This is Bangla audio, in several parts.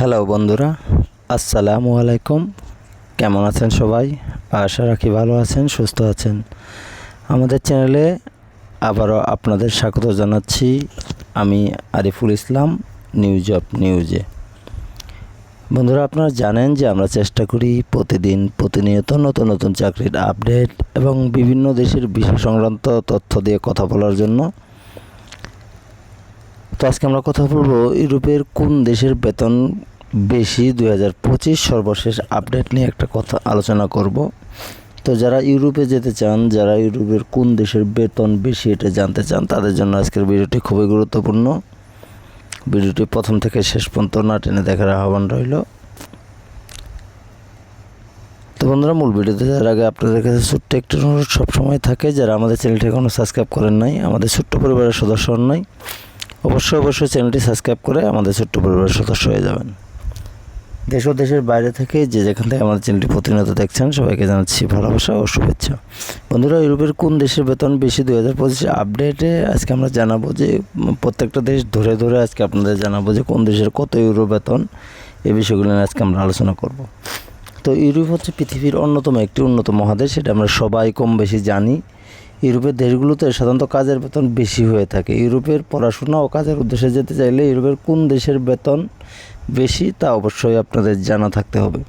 হ্যালো বন্ধুরা। আসসালামু আলাইকুম। কেমন আছেন সবাই? আশা রাখি ভালো আছেন, সুস্থ আছেন। আমাদের চ্যানেলে আবারও আপনাদের স্বাগত জানাচ্ছি আমি আরিফুল ইসলাম নিউজ অফ নিউজে বন্ধুরা, আপনারা জানেন যে আমরা চেষ্টা করি প্রতিদিন প্রতিনিয়ত নতুন নতুন চাকরির আপডেট এবং বিভিন্ন দেশের বিষয় সংক্রান্ত তথ্য দিয়ে কথা বলার জন্য। তো আজকে আমরা কথা বলব ইউরোপের কোন দেশের বেতন বেশি দুই হাজার পঁচিশ সর্বশেষ আপডেট নিয়ে একটা কথা আলোচনা করব। তো যারা ইউরোপে যেতে চান, যারা ইউরোপের কোন দেশের বেতন বেশি এটা জানতে চান, তাদের জন্য আজকের ভিডিওটি খুবই গুরুত্বপূর্ণ। ভিডিওটি প্রথম থেকে শেষ পর্যন্ত না টেনে দেখার আহ্বান রইল। তো বন্ধুরা, মূল ভিডিওতে যাওয়ার আগে আপনাদের কাছে ছোট্ট একটু অনুরোধ সবসময় থাকে, যারা আমাদের চ্যানেলটি এখনও সাবস্ক্রাইব করেন নাই, আমাদের ছোট্ট পরিবারের সদস্য নাই অবশ্যই অবশ্যই চ্যানেলটি সাবস্ক্রাইব করে আমাদের ছোট্ট পরিবারের সদস্য হয়ে যাবেন। দেশ ও দেশের বাইরে থেকে যে যেখান থেকে আমাদের চ্যানেলটি প্রতিনিয়ত দেখছেন, সবাইকে জানাচ্ছি ভালোবাসা ও শুভেচ্ছা। বন্ধুরা, ইউরোপের কোন দেশের বেতন বেশি দুই হাজার পঁচিশে আপডেটে আজকে আমরা জানাব যে প্রত্যেকটা দেশ ধরে ধরে আজকে আপনাদের জানাব যে কোন দেশের কত ইউরো বেতন এই বিষয়গুলো নিয়ে আজকে আমরা আলোচনা করব। তো ইউরোপ হচ্ছে পৃথিবীর অন্যতম একটি উন্নত মহাদেশ, সেটা আমরা সবাই কম বেশি জানি। ইউরোপের দেশগুলোতে সাধারণত কাজের বেতন বেশি হয়ে থাকে। ইউরোপের পড়াশোনা ও কাজের উদ্দেশ্যে যেতে চাইলে ইউরোপের কোন দেশের বেতন বেশি তা অবশ্যই আপনাদের জানা থাকতে হবে।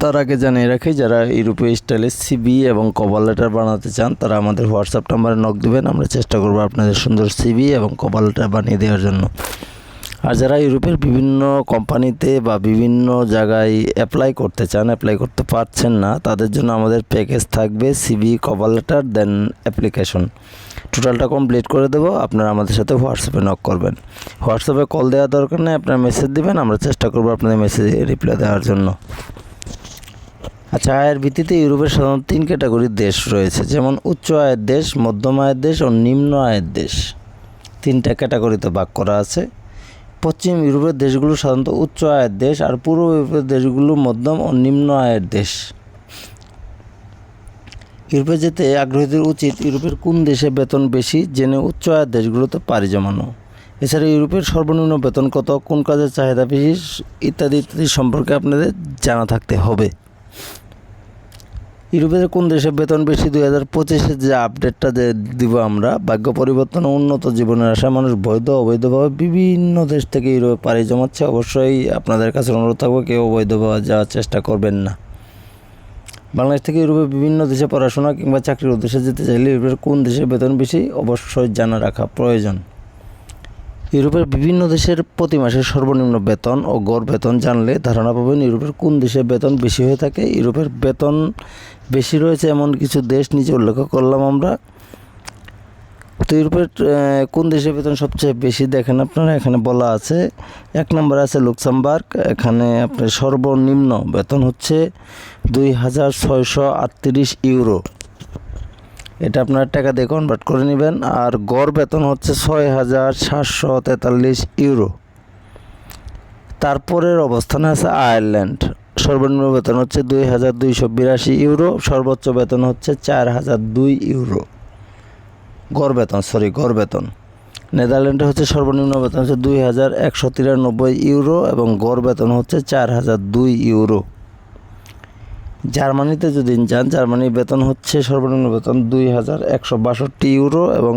তার আগে জানিয়ে রাখি, যারা ইউরোপীয় স্টাইলে সিবি এবং কভার লেটার বানাতে চান, তারা আমাদের হোয়াটসঅ্যাপ নাম্বারে নক দেবেন। আমরা চেষ্টা করব আপনাদের সুন্দর সিবি এবং কভার লেটার বানিয়ে দেওয়ার জন্য। আর যারা ইউরোপের বিভিন্ন কোম্পানিতে বা বিভিন্ন জায়গায় অ্যাপ্লাই করতে চান অ্যাপ্লাই করতে পারছেন না, তাদের জন্য আমাদের প্যাকেজ থাকবে CV cover letter then application টোটালটা কমপ্লিট করে দেবো, আপনারা আমাদের সাথে হোয়াটসঅ্যাপে নক করবেন। হোয়াটসঅ্যাপে কল দেওয়ার দরকার নেই, আপনারা মেসেজ দেবেন, আমরা চেষ্টা করব আপনাদের মেসেজে রিপ্লাই দেওয়ার জন্য। আচ্ছা আয়ের ভিত্তিতে ইউরোপের সাধারণত তিন ক্যাটাগরির দেশ রয়েছে, যেমন উচ্চ আয়ের দেশ, মধ্যম আয়ের দেশ ও নিম্ন আয়ের দেশ। তিনটা ক্যাটাগরিতে ভাগ করা আছে। পশ্চিম ইউরোপের দেশগুলো সাধারণত উচ্চ আয়ের দেশ আর পূর্ব ইউরোপের দেশগুলো মধ্যম ও নিম্ন আয়ের দেশ। ইউরোপে যেতে আগ্রহীদের উচিত ইউরোপের কোন দেশে বেতন বেশি জেনে উচ্চ আয়ের দেশগুলোতে পাড়ি জমানো। এছাড়া ইউরোপের সর্বনিম্ন বেতন কত, কোন কাজের চাহিদা বেশি, ইত্যাদি ইত্যাদি সম্পর্কে আপনাদের জানা থাকতে হবে। ইউরোপের কোন দেশে বেতন বেশি দুই হাজার পঁচিশে যে আপডেটটা যে দিব আমরা, ভাগ্য পরিবর্তন উন্নত জীবনের আশায় মানুষ বৈধ অবৈধভাবে বিভিন্ন দেশ থেকে ইউরোপে পাড়ি জমাচ্ছে, অবশ্যই আপনাদের কাছে অনুরোধ থাকবে, কেউ অবৈধভাবে যাওয়ার চেষ্টা করবেন না। বাংলাদেশ থেকে ইউরোপে বিভিন্ন দেশে পড়াশোনা কিংবা চাকরির উদ্দেশ্যে যেতে চাইলে ইউরোপের কোন দেশে বেতন বেশি, অবশ্যই জানা রাখা প্রয়োজন। ইউরোপের বিভিন্ন দেশের প্রতি মাসে সর্বনিম্ন বেতন ও গড় বেতন জানলে ধারণা পাবেন ইউরোপের কোন দেশে বেতন বেশি হয়ে থাকে, ইউরোপের বেতন বেশি রয়েছে এমন কিছু দেশ নিচে উল্লেখ করলাম আমরা। তো ইউরোপের কোন দেশের বেতন সবচেয়ে বেশি দেখেন আপনারা? এখানে বলা আছে, এক নম্বর আছে লুক্সামবার্গ। এখানে আপনার সর্বনিম্ন বেতন হচ্ছে দুই হাজার ছয়শো আটত্রিশ ইউরো। এটা আপনার টাকা দিয়ে কনভার্ট করে নেবেন। আর গড় বেতন হচ্ছে ছয় হাজার সাতশো তেতাল্লিশ ইউরো। তারপরের অবস্থানে আছে আয়ারল্যান্ড। সর্বনিম্ন বেতন হচ্ছে দুই হাজার দুইশো বিরাশি ইউরো, সর্বোচ্চ বেতন হচ্ছে চার হাজার দুই ইউরো। গড় বেতন সরি গড় বেতন। নেদারল্যান্ডে হচ্ছে সর্বনিম্ন বেতন হচ্ছে দুই হাজার একশো তিরানব্বই ইউরো এবং গড় বেতন হচ্ছে চার হাজার দুই ইউরো। জার্মানিতে যদি যান জার্মানির বেতন হচ্ছে সর্বনিম্ন বেতন দুই হাজার একশো বাষট্টি ইউরো এবং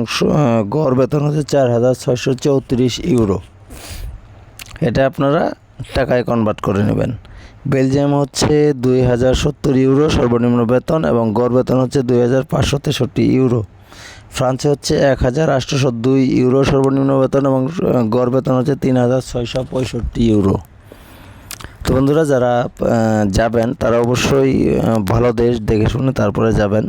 গড় বেতন হচ্ছে চার হাজার ছয়শো চৌত্রিশ ইউরো। এটা আপনারা টাকায় কনভার্ট করে নেবেন। বেলজিয়াম হচ্ছে দুই হাজার সত্তর ইউরো সর্বনিম্ন বেতন এবং গড় বেতন হচ্ছে দুই হাজার পাঁচশো তেষট্টি ইউরো। ফ্রান্সে হচ্ছে এক হাজার আটশোশো দুই ইউরো সর্বনিম্ন বেতন এবং গড় বেতন হচ্ছে তিন হাজার ছয়শো পঁয়ষট্টি ইউরো। তো বন্ধুরা যারা যাবেন, তারা অবশ্যই ভালো দেশ দেখে শুনে তারপরে যাবেন।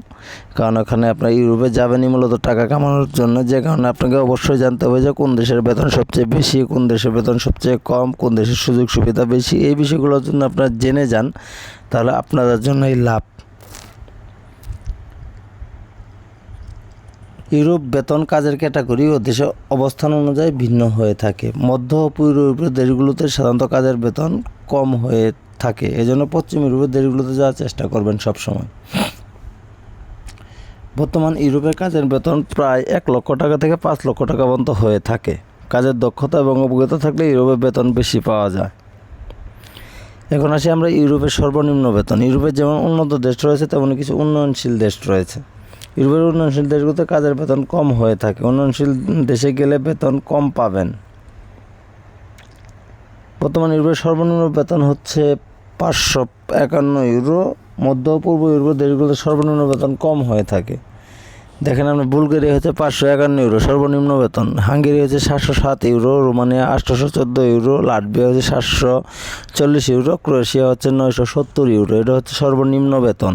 কারণ ওখানে আপনার ইউরোপে যাবেনই মূলত টাকা কামানোর জন্য। যে কারণে আপনাকে অবশ্যই জানতে হবে যে কোন দেশের বেতন সবচেয়ে বেশি, কোন দেশের বেতন সবচেয়ে কম, কোন দেশের সুযোগ সুবিধা বেশি। এই বিষয়গুলোর জন্য আপনারা জেনে যান, তাহলে আপনাদের জন্যই লাভ। ইউরোপ বেতন কাজের ক্যাটাগরি ও দেশের অবস্থান অনুযায়ী ভিন্ন হয়ে থাকে। মধ্য ও পূর্ব ইউরোপের দেশগুলোতে সাধারণত কাজের বেতন কম হয়ে থাকে। এজন্য পশ্চিম ইউরোপের দেশগুলোতে যাওয়ার চেষ্টা করবেন সবসময়। বর্তমান ইউরোপের কাজের বেতন প্রায় এক লক্ষ টাকা থেকে পাঁচ লক্ষ টাকা পর্যন্ত হয়ে থাকে। কাজের দক্ষতা এবং অভিজ্ঞতা থাকলে ইউরোপের বেতন বেশি পাওয়া যায়। এখন আসি আমরা ইউরোপের সর্বনিম্ন বেতন। ইউরোপের যেমন উন্নত দেশ রয়েছে, তেমন কিছু উন্নয়নশীল দেশ রয়েছে। ইউরোপের উন্নয়নশীল দেশগুলোতে কাজের বেতন কম হয়ে থাকে। উন্নয়নশীল দেশে গেলে বেতন কম পাবেন। বর্তমানে ইউরোপের সর্বনিম্ন বেতন হচ্ছে পাঁচশো একান্ন ইউরো। মধ্য পূর্ব ইউরোপ দেশগুলোতে সর্বনিম্ন বেতন কম হয়ে থাকে। দেখেন আপনি, বুলগেরিয়া হচ্ছে পাঁচশো একান্ন ইউরো, সর্বনিম্ন বেতন। হাঙ্গেরি হচ্ছে সাতশো সাত ইউরো, রোমানিয়া আটশোশো চোদ্দ ইউরো, লাটভিয়া হচ্ছে সাতশো চল্লিশ ইউরো, ক্রোয়েশিয়া হচ্ছে নয়শো সত্তর ইউরো। এটা হচ্ছে সর্বনিম্ন বেতন।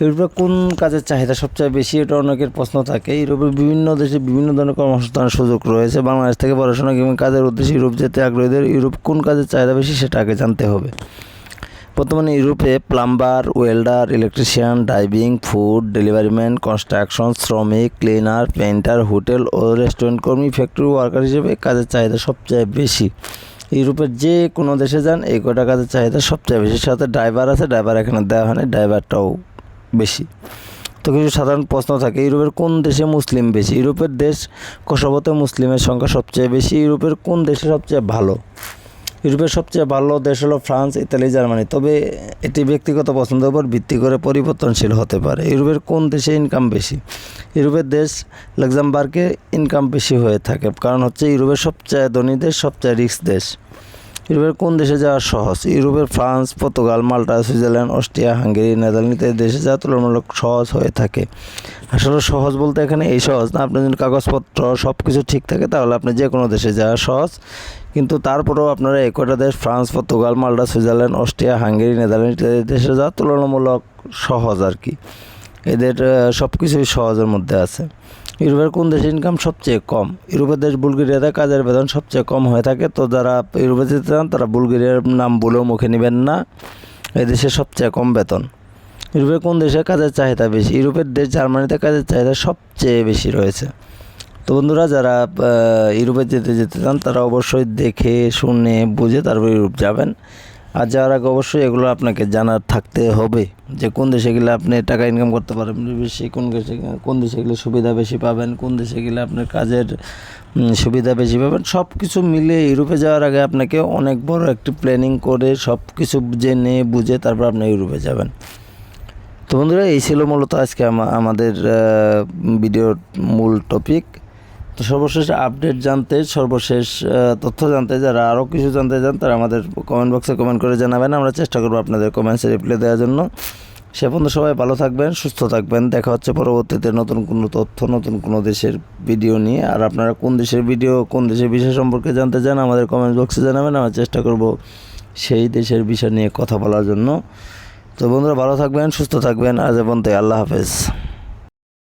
ইউরোপে কোন কাজের চাহিদা সবচেয়ে বেশি? এটা অনেকের প্রশ্ন থাকে। ইউরোপের বিভিন্ন দেশে বিভিন্ন ধরনের কর্মসংস্থানের সুযোগ রয়েছে। বাংলাদেশ থেকে পড়াশোনা কিংবা কাজের উদ্দেশ্যে ইউরোপ যেতে আগ্রহীদের ইউরোপ কোন কাজের চাহিদা বেশি সেটা আগে জানতে হবে। বর্তমানে ইউরোপে plumber, welder, electrician driving food delivery man construction, শ্রমিক, ক্লিনার পেন্টার হোটেল ও রেস্টুরেন্ট কর্মী, ফ্যাক্টরি ওয়ার্কার হিসেবে কাজের চাহিদা সবচেয়ে বেশি। ইউরোপের যে কোনো দেশে যান, এই কটা কাজের চাহিদা সবচেয়ে বেশি। সাথে ড্রাইভার আছে, ড্রাইভার এখানে দেওয়া হয় না, ড্রাইভারটাও বেশি। তো কিছু সাধারণ প্রশ্ন থাকে, ইউরোপের কোন দেশে মুসলিম বেশি? ইউরোপের দেশ কোসোভোতে মুসলিমের সংখ্যা সবচেয়ে বেশি, ইউরোপের কোন দেশে সবচেয়ে ভালো? ইউরোপের সবচেয়ে ভালো দেশ হলো ফ্রান্স, ইতালি, জার্মানি। তবে এটি ব্যক্তিগত পছন্দের উপর ভিত্তি করে পরিবর্তনশীল হতে পারে। ইউরোপের কোন দেশে ইনকাম বেশি? ইউরোপের দেশ লাক্সামবার্গে ইনকাম বেশি হয়ে থাকে, কারণ হচ্ছে ইউরোপের সবচেয়ে ধনী দেশ, সবচেয়ে রিস্ক দেশ। ইউরোপের কোন দেশে যাওয়া সহজ? ইউরোপের France, Portugal, Malta, Switzerland, Austria, Hungary, Netherland ইত্যাদি দেশে যাওয়া তুলনামূলক সহজ হয়ে থাকে। আসলে সহজ বলতে এখানে এই সহজ না, আপনার যদি কাগজপত্র সব কিছু ঠিক থাকে, তাহলে আপনি যে কোনো দেশে যাওয়া সহজ। কিন্তু তারপরেও আপনারা এই কটা দেশ, France, Portugal, Malta, Switzerland, Austria, Hungary, Netherland ইত্যাদি দেশে যাওয়া তুলনামূলক সহজ আর কি। এদের সব কিছুই সহজের মধ্যে আছে। ইউরোপের কোন দেশে ইনকাম সবচেয়ে কম? ইউরোপের দেশ বুলগেরিয়াতে কাজের বেতন সবচেয়ে কম হয়ে থাকে। তো যারা ইউরোপে যেতে চান, তারা বুলগেরিয়ার নাম বলেও মুখে নেবেন না। এই দেশে সবচেয়ে কম বেতন। ইউরোপের কোন দেশে কাজের চাহিদা বেশি? ইউরোপের দেশ জার্মানিতে কাজের চাহিদা সবচেয়ে বেশি রয়েছে। তো বন্ধুরা, যারা ইউরোপে যেতে যেতে চান, তারা অবশ্যই দেখে, শুনে, বুঝে তারপর ইউরোপ যাবেন। আর যাওয়ার আগে অবশ্যই এগুলো আপনাকে জানার থাকতে হবে যে কোন দেশে গেলে আপনি টাকা ইনকাম করতে পারবেন, বেশি কোন দেশে কোন দেশে গেলে সুবিধা বেশি পাবেন, কোন দেশে গেলে আপনার কাজের সুবিধা বেশি পাবেন সব কিছু মিলে ইউরোপে যাওয়ার আগে আপনাকে অনেক বড় একটি প্ল্যানিং করে সব কিছু জেনে বুঝে তারপর আপনি ইউরোপে যাবেন। তো বন্ধুরা, এই ছিল মূলত আজকে আমা- আমাদের ভিডিওর মূল টপিক তো সর্বশেষ আপডেট জানতে, সর্বশেষ তথ্য জানতে, যারা আরও কিছু জানতে চান তারা আমাদের কমেন্ট বক্সে কমেন্ট করে জানাবেন। আমরা চেষ্টা করব আপনাদের কমেন্টসে রিপ্লাই দেওয়ার জন্য। সে পর্যন্ত সবাই ভালো থাকবেন, সুস্থ থাকবেন। দেখা হচ্ছে পরবর্তীতে নতুন কোনো তথ্য, নতুন কোনো দেশের ভিডিও নিয়ে। আর আপনারা কোন দেশের ভিডিও কোন দেশের বিষয় সম্পর্কে জানতে চান আমাদের কমেন্ট বক্সে জানাবেন। আমরা চেষ্টা করব সেই দেশের বিষয় নিয়ে কথা বলার জন্য। তো বন্ধুরা, ভালো থাকবেন, সুস্থ থাকবেন। আজ এ পর্যন্ত আল্লাহ হাফেজ।